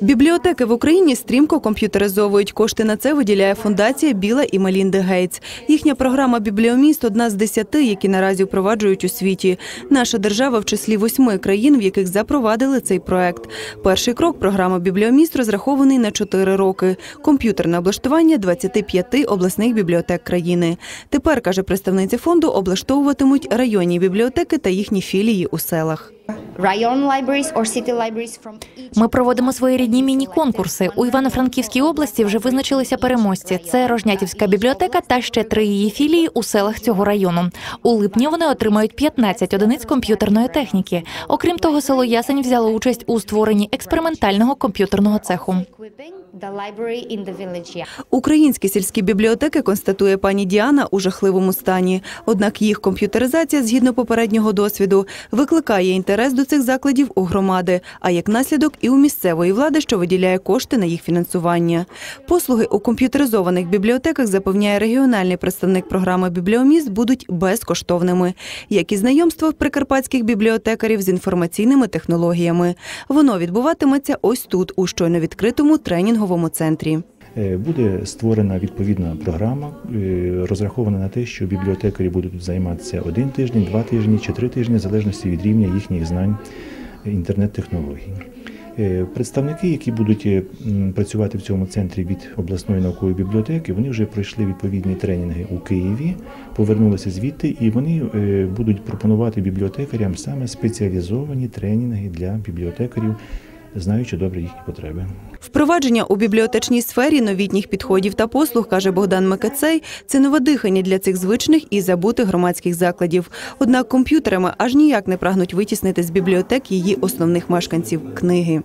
Бібліотеки в Україні стрімко комп'ютеризовують. Кошти на це виділяє фундація Біла і Мелінди Гейтс. Їхня програма Бібліоміст одна з десяти, які наразі впроваджують у світі. Наша держава в числі восьми країн, в яких запровадили цей проект. Перший крок програми Бібліоміст розрахований на чотири роки. Комп'ютерне облаштування 25 обласних бібліотек країни. Тепер каже представниця фонду, облаштовуватимуть районні бібліотеки та їхні філії у селах. Ми проводимо своєрідні міні-конкурси. У Івано-Франківській області вже визначилися переможці. Це Рожнятівська бібліотека та ще три її філії у селах цього району. У липні вони отримають 15 одиниць комп'ютерної техніки. Окрім того, село Ясень взяло участь у створенні експериментального комп'ютерного цеху. Українські сільські бібліотеки, констатує пані Діана, у жахливому стані. Однак їх комп'ютеризація, згідно попереднього досвіду, викликає інтерес до цих закладів у громади, а як наслідок і у місцевої влади, що виділяє кошти на їх фінансування. Послуги у комп'ютеризованих бібліотеках, запевняє регіональний представник програми Бібліоміст, будуть безкоштовними, як і знайомство прикарпатських бібліотекарів з інформаційними технологіями. Воно відбуватиметься ось тут, у щойно відкритому тренінговому центрі. Е, Буде створена відповідна програма, е, розрахована на те, що бібліотекарі будуть займатися один тиждень, два тижні чи три тижні, в залежності від рівня їхніх знань інтернет-технологій. Е, Представники, які будуть працювати в цьому центрі від обласної наукової бібліотеки, вони вже пройшли відповідні тренінги у Києві, повернулися звідти, і вони будуть пропонувати бібліотекарям саме спеціалізовані тренінги для бібліотекарів, знаючи добре їхні потреби. Впровадження у бібліотечній сфері новітніх підходів та послуг, каже Богдан Микацей, це нове дихання для цих звичних і забутих громадських закладів. Однак комп'ютерами аж ніяк не прагнуть витіснити з бібліотек її основних мешканців книги.